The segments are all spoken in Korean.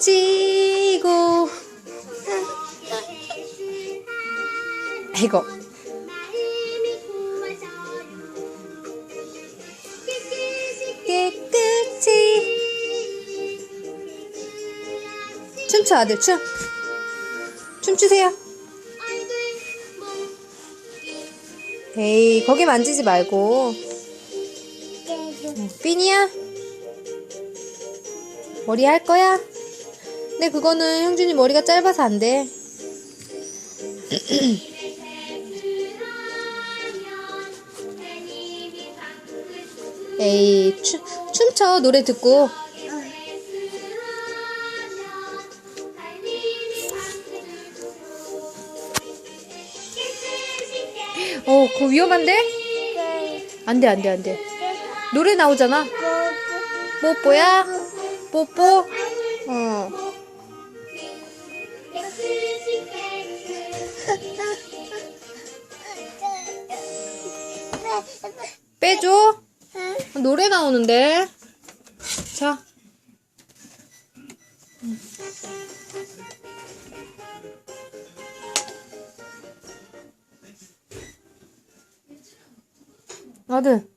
지고. 아이고 깨끗이. 춤춰 아들 춤. 춤추세요. 에이 거기 만지지 말고. 삐니야? 머리 할 거야? 근데 그거는 형준이 머리가 짧아서 안 돼. 에이, 춤, 춤춰, 노래 듣고. 어, 그거 위험한데? 안 돼, 안 돼, 안 돼. 노래 나오잖아. 뽀뽀야? 뽀뽀? 어. 노래 나오는데. 자. 아들,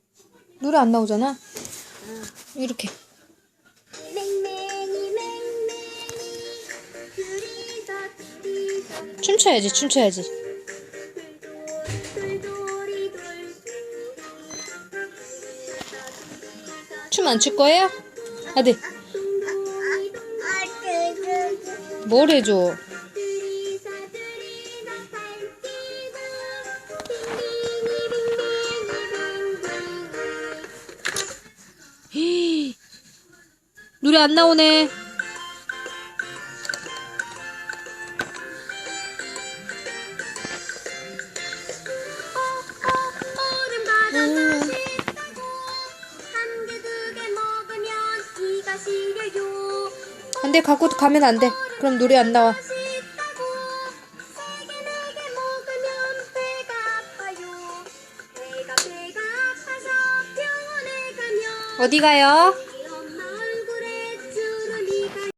노래 안 나오잖아. 이렇게. 춤춰야지, 춤춰야지. 춤 안 출 거예요? 아들, 뭘 해줘? 노래 안 나오네. 안 돼, 갖고 가면 안 돼. 그럼 노래 안 나와. 어디 가요?